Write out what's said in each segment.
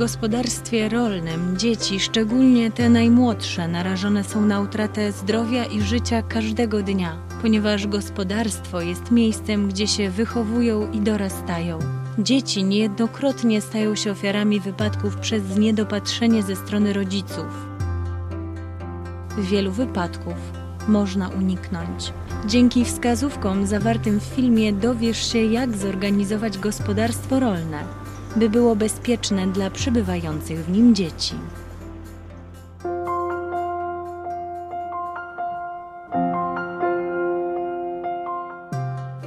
gospodarstwie rolnym dzieci, szczególnie te najmłodsze, narażone są na utratę zdrowia i życia każdego dnia, ponieważ gospodarstwo jest miejscem, gdzie się wychowują i dorastają. Dzieci niejednokrotnie stają się ofiarami wypadków przez niedopatrzenie ze strony rodziców. Wielu wypadków można uniknąć. Dzięki wskazówkom zawartym w filmie dowiesz się, jak zorganizować gospodarstwo rolne, by było bezpieczne dla przybywających w nim dzieci.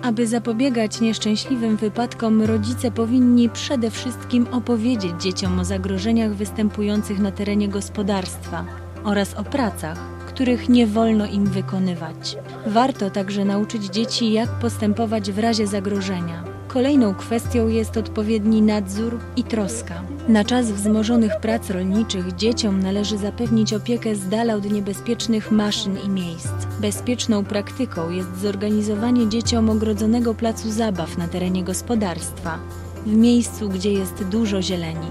Aby zapobiegać nieszczęśliwym wypadkom, rodzice powinni przede wszystkim opowiedzieć dzieciom o zagrożeniach występujących na terenie gospodarstwa oraz o pracach, których nie wolno im wykonywać. Warto także nauczyć dzieci, jak postępować w razie zagrożenia. Kolejną kwestią jest odpowiedni nadzór i troska. Na czas wzmożonych prac rolniczych dzieciom należy zapewnić opiekę z dala od niebezpiecznych maszyn i miejsc. Bezpieczną praktyką jest zorganizowanie dzieciom ogrodzonego placu zabaw na terenie gospodarstwa, w miejscu, gdzie jest dużo zieleni.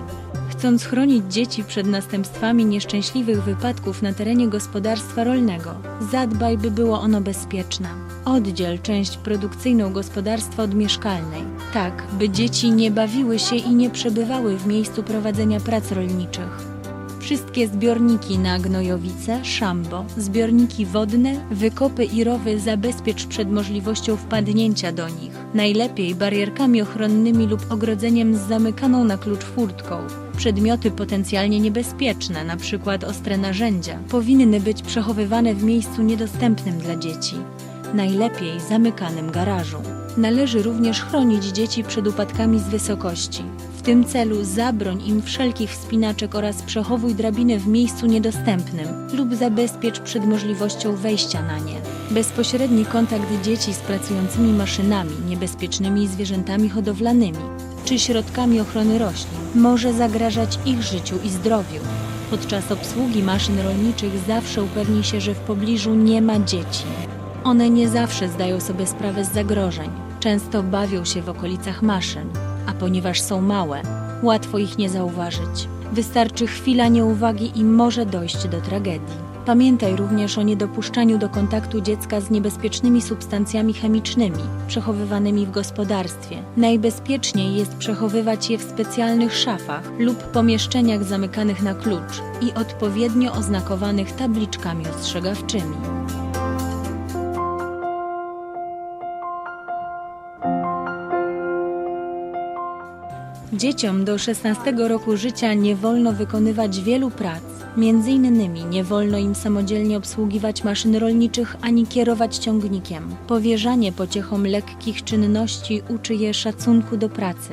Chcąc chronić dzieci przed następstwami nieszczęśliwych wypadków na terenie gospodarstwa rolnego, zadbaj, by było ono bezpieczne. Oddziel część produkcyjną gospodarstwa od mieszkalnej, tak by dzieci nie bawiły się i nie przebywały w miejscu prowadzenia prac rolniczych. Wszystkie zbiorniki na gnojowice, szambo, zbiorniki wodne, wykopy i rowy zabezpiecz przed możliwością wpadnięcia do nich. Najlepiej barierkami ochronnymi lub ogrodzeniem z zamykaną na klucz furtką. Przedmioty potencjalnie niebezpieczne, np. ostre narzędzia, powinny być przechowywane w miejscu niedostępnym dla dzieci. Najlepiej zamykanym garażu. Należy również chronić dzieci przed upadkami z wysokości. W tym celu zabroń im wszelkich wspinaczek oraz przechowuj drabiny w miejscu niedostępnym lub zabezpiecz przed możliwością wejścia na nie. Bezpośredni kontakt dzieci z pracującymi maszynami, niebezpiecznymi zwierzętami hodowlanymi czy środkami ochrony roślin może zagrażać ich życiu i zdrowiu. Podczas obsługi maszyn rolniczych zawsze upewnij się, że w pobliżu nie ma dzieci. One nie zawsze zdają sobie sprawę z zagrożeń. Często bawią się w okolicach maszyn, a ponieważ są małe, łatwo ich nie zauważyć. Wystarczy chwila nieuwagi i może dojść do tragedii. Pamiętaj również o niedopuszczaniu do kontaktu dziecka z niebezpiecznymi substancjami chemicznymi przechowywanymi w gospodarstwie. Najbezpieczniej jest przechowywać je w specjalnych szafach lub pomieszczeniach zamykanych na klucz i odpowiednio oznakowanych tabliczkami ostrzegawczymi. Dzieciom do 16 roku życia nie wolno wykonywać wielu prac. Między innymi nie wolno im samodzielnie obsługiwać maszyn rolniczych ani kierować ciągnikiem. Powierzanie pociechom lekkich czynności uczy je szacunku do pracy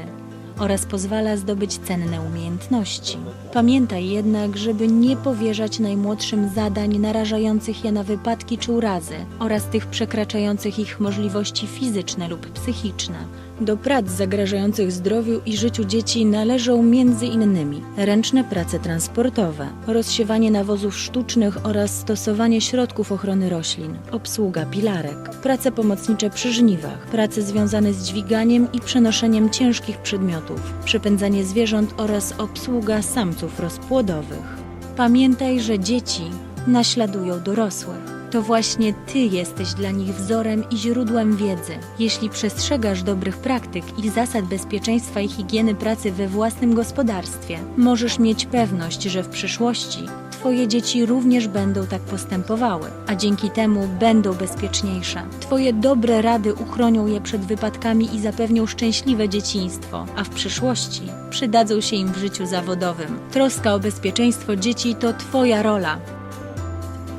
oraz pozwala zdobyć cenne umiejętności. Pamiętaj jednak, żeby nie powierzać najmłodszym zadań narażających je na wypadki czy urazy oraz tych przekraczających ich możliwości fizyczne lub psychiczne. Do prac zagrażających zdrowiu i życiu dzieci należą innymi ręczne prace transportowe, rozsiewanie nawozów sztucznych oraz stosowanie środków ochrony roślin, obsługa pilarek, prace pomocnicze przy żniwach, prace związane z dźwiganiem i przenoszeniem ciężkich przedmiotów, przepędzanie zwierząt oraz obsługa samców rozpłodowych. Pamiętaj, że dzieci naśladują dorosłych. To właśnie Ty jesteś dla nich wzorem i źródłem wiedzy. Jeśli przestrzegasz dobrych praktyk i zasad bezpieczeństwa i higieny pracy we własnym gospodarstwie, możesz mieć pewność, że w przyszłości Twoje dzieci również będą tak postępowały, a dzięki temu będą bezpieczniejsze. Twoje dobre rady uchronią je przed wypadkami i zapewnią szczęśliwe dzieciństwo, a w przyszłości przydadzą się im w życiu zawodowym. Troska o bezpieczeństwo dzieci to Twoja rola.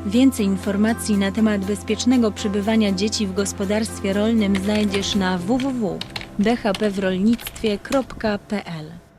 Więcej informacji na temat bezpiecznego przebywania dzieci w gospodarstwie rolnym znajdziesz na www.bhpwrolnictwie.pl